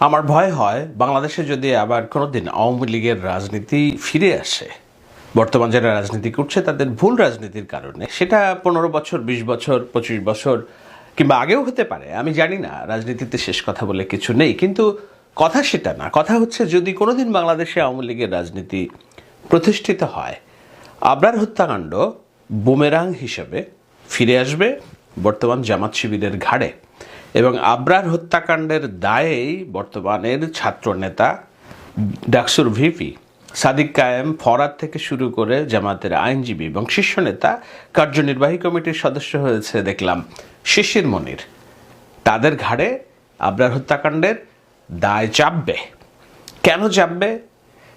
আমার ভয় হয় বাংলাদেশে যদি আবার কোনোদিন আওয়ামী লীগের রাজনীতি ফিরে আসে, বর্তমান যারা রাজনীতি করছে তাদের ভুল রাজনীতির কারণে, সেটা পনেরো বছর, বিশ বছর, পঁচিশ বছর কিংবা আগেও হতে পারে, আমি জানি না, রাজনীতিতে শেষ কথা বলে কিছু নেই, কিন্তু কথা সেটা না। কথা হচ্ছে যদি কোনোদিন বাংলাদেশে আওয়ামী লীগের রাজনীতি প্রতিষ্ঠিত হয়, আবরার হত্যাকাণ্ড বুমেরাং হিসেবে ফিরে আসবে বর্তমান জামাত শিবিরের ঘাড়ে। এবং আবরার হত্যাকাণ্ডের দায়েই বর্তমানের ছাত্রনেতা ডাকসুর ভিপি সাদিক কায়েম ফরাদ থেকে শুরু করে জামাতের আইনজীবী এবং শীর্ষ নেতা কার্যনির্বাহী কমিটির সদস্য হয়েছে দেখলাম শিশির মনির। তাদের ঘাড়ে আবরার হত্যাকাণ্ডের দায় চাপবে। কেন চাপবে?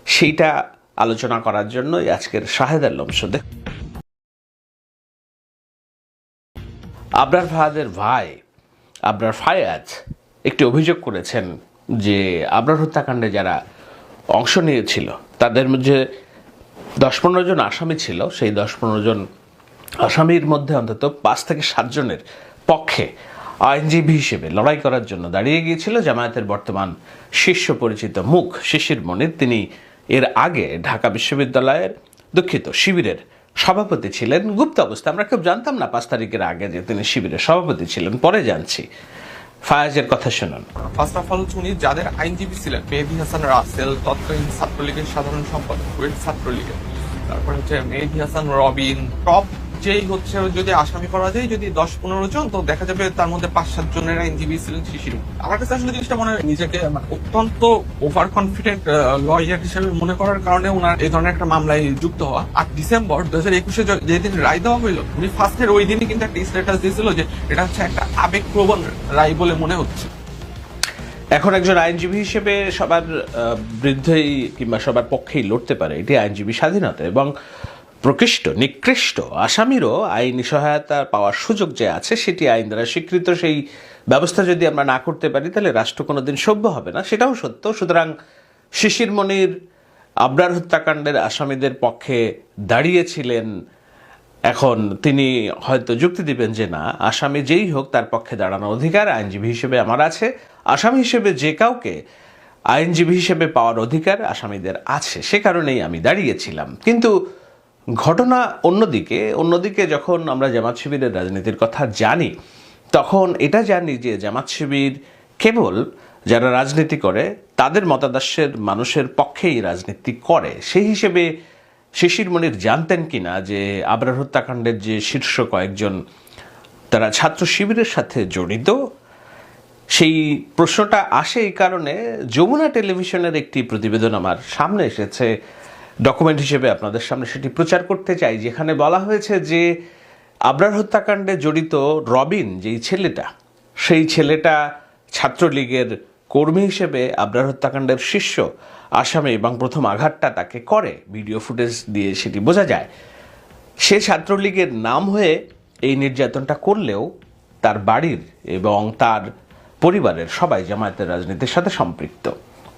সেইটা আলোচনা করার জন্যই আজকের শাহেদ আলম দেখ আবরার ফাহাদের ভাই আবরার ফায়াজ একটি অভিযোগ করেছেন যে আবরার হত্যাকাণ্ডে যারা অংশ নিয়েছিল, তাদের মধ্যে দশ পনেরো জন আসামি ছিল। সেই দশ পনেরো জন আসামির মধ্যে অন্তত পাঁচ থেকে সাতজনের পক্ষে আইনজীবী হিসেবে লড়াই করার জন্য দাঁড়িয়ে গিয়েছিল। জামায়াতের বর্তমান শীর্ষ পরিচিত মুখ শিশির মনির। তিনি এর আগে ঢাকা বিশ্ববিদ্যালয়ের দুঃখিত শিবিরের সভাপতি ছিলেন গুপ্ত অবস্থা। আমরা কেউ জানতাম না পাঁচ তারিখের আগে যে তিনি শিবিরের সভাপতি ছিলেন। পরে জানছি। ফায়াজের কথা শুনুন। ফার্স্ট অফ অল, উনি যাদের আইনজীবী ছিলেন, মেহেদি হাসান রাসেল, তৎকালীন ছাত্রলীগের সাধারণ সম্পাদক কুয়েট ছাত্রলীগের। তারপর হচ্ছে মেহেদি হাসান, রবিন, টপ যেই হচ্ছে যদি আসামি করা যায় যদি দশ পনেরো জন তো দেখা যাবে তার মধ্যে পাঁচ সাত জনের আইনজীবী ছিলেন শিশির। আমার কাছে আসলে জিনিসটা মনে হয় নিজেকে মানে অত্যন্ত ওভার কনফিডেন্ট লয়ার হিসেবে মনে করার কারণে ওনার এই ধরনের একটা মামলায় যুক্ত হওয়া। আট ডিসেম্বর দু হাজার একুশে যেদিন রায় দেওয়া হইল উনি ফার্স্টের ওই দিনই কিন্তু একটা স্ট্যাটাস দিয়েছিল যে এটা হচ্ছে একটা আবেগপ্রবণ রায় বলে মনে হচ্ছে। এখন একজন আইনজীবী হিসেবে সবার আহ, বিরুদ্ধেই কিংবা সবার পক্ষেই লড়তে পারে এটি আইনজীবী স্বাধীনতা। এবং প্রকৃষ্ট, নিকৃষ্ট, আসামিরও আইনি সহায়তা পাওয়ার সুযোগ যে আছে, সেটি আইন দ্বারা স্বীকৃত, সেই ব্যবস্থা যদি আমরা না করতে পারি, তাহলে রাষ্ট্র কোনোদিন সভ্য হবে না। সেটাও সত্য। সুতরাং শিশির মনির আবরার হত্যাকাণ্ডের আসামিদের পক্ষে দাঁড়িয়েছিলেন। এখন তিনি হয়তো যুক্তি দিবেন যে না, আসামি যেই হোক, তার পক্ষে দাঁড়ানোর অধিকার আইনজীবী হিসেবে আমার আছে। আসামি হিসেবে যে কাউকে আইনজীবী হিসেবে পাওয়ার অধিকার আসামিদের আছে। সে কারণেই আমি দাঁড়িয়েছিলাম। কিন্তু ঘটনা অন্যদিকে অন্যদিকে যখন আমরা জামাত শিবিরের রাজনীতির কথা জানি, তখন এটা জানি যে জামাত শিবির কেবল যারা রাজনীতি করে, তাদের মতাদর্শের মানুষের পক্ষেই রাজনীতি করে। সেই হিসেবে শিশির মনির জানতেন কিনা যে আবরার হত্যাকাণ্ডের যে শীর্ষ কয়েকজন তারা ছাত্র শিবিরের সাথে জড়িত, সেই প্রশ্নটা আসে এই কারণে। যমুনা টেলিভিশনের একটি প্রতিবেদন আমার সামনে এসেছে। ডকুমেন্ট হিসেবে আপনাদের সামনে সেটি প্রচার করতে চাই, যেখানে বলা হয়েছে যে আবরার হত্যাকাণ্ডে জড়িত রবিন, যেই ছেলেটা, সেই ছেলেটা ছাত্রলীগের কর্মী হিসেবে আবরার হত্যাকাণ্ডের শিষ্য আসামে এবং প্রথম আঘাতটা তাকে করে। ভিডিও ফুটেজ দিয়ে সেটি বোঝা যায়। সে ছাত্রলীগের নাম হয়ে এই নির্যাতনটা করলেও তার বাড়ির এবং তার পরিবারের সবাই জামায়াতের রাজনীতির সাথে সম্পৃক্ত।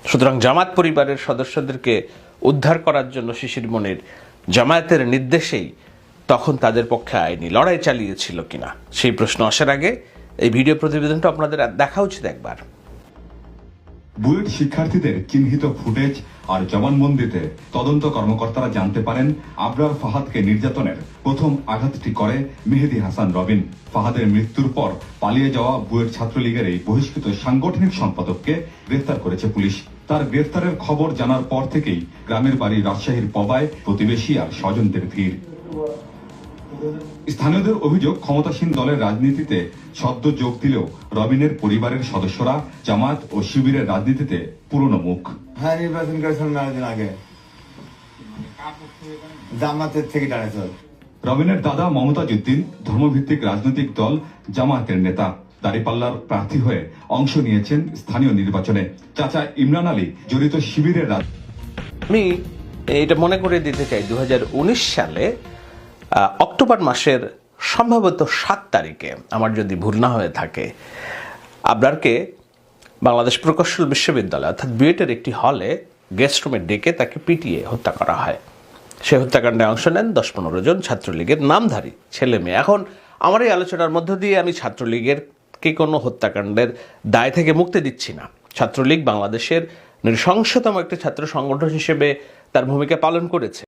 সুতরাং জামাত পরিবারের সদস্যদেরকে উদ্ধার করার জন্য শিশির মনির জামায়াতের নির্দেশেই তখন তাদের পক্ষে আইনি লড়াই চালিয়েছিল কিনা? সেই প্রশ্ন আসার আগে এই ভিডিও প্রতিবেদনটা আপনাদের দেখা উচিত একবার। বুয়েট শিক্ষার্থীদের চিহ্নিত ফুটেজ আর জবানবন্দিতে তদন্ত কর্মকর্তারা জানতে পারেন আবরার ফাহাদকে নির্যাতনের প্রথম আঘাতটি করে মেহেদি হাসান রবিন। ফাহাদের মৃত্যুর পর পালিয়ে যাওয়া বুয়েট ছাত্রলীগের এই বহিষ্কৃত সাংগঠনিক সম্পাদককে গ্রেফতার করেছে পুলিশ। তার গ্রেফতারের খবর জানার পর থেকেই গ্রামের বাড়ি রাজশাহীর পবায় প্রতিবেশী আর স্বজনদের ভিড়। স্থানীয়দের অভিযোগ ক্ষমতাসীন দলের রাজনীতিতে সদ্য যোগ দিলেও রবিনের পরিবারের সদস্যরা জামাত ও শিবিরের রাজনীতিতে পুরনো মুখ। হ্যাঁ নির্বাচন করেছিলাম আগে। জামাতের থেকে রবিনের দাদা মমতাজ উদ্দিন ধর্মভিত্তিক রাজনৈতিক দল জামাতের নেতা। দাড়িপাল্লার প্রার্থী হয়ে অংশ নিয়েছেন স্থানীয় নির্বাচনে। চাচা ইমরান আলী জড়িত শিবিরের আমি এটা মনে করে দিতে চাই দু সালে অক্টোবর মাসের সম্ভবত সাত তারিখে, আমার যদি ভুল না হয়ে থাকে, আবরারকে বাংলাদেশ প্রকৌশল বিশ্ববিদ্যালয় অর্থাৎ বিএটের একটি হলে গেস্ট রুমে ডেকে তাকে পিটিয়ে হত্যা করা হয়। সে হত্যাকাণ্ডে অংশ নেন দশ পনেরো জন ছাত্রলীগের নামধারী ছেলে মেয়ে। এখন আমার এই আলোচনার মধ্য দিয়ে আমি ছাত্রলীগের কে কোনো হত্যাকাণ্ডের দায় থেকে মুক্তি দিচ্ছি না। ছাত্রলীগ বাংলাদেশের নৃশংসতম একটি ছাত্র সংগঠন হিসেবে তার ভূমিকা পালন করেছে।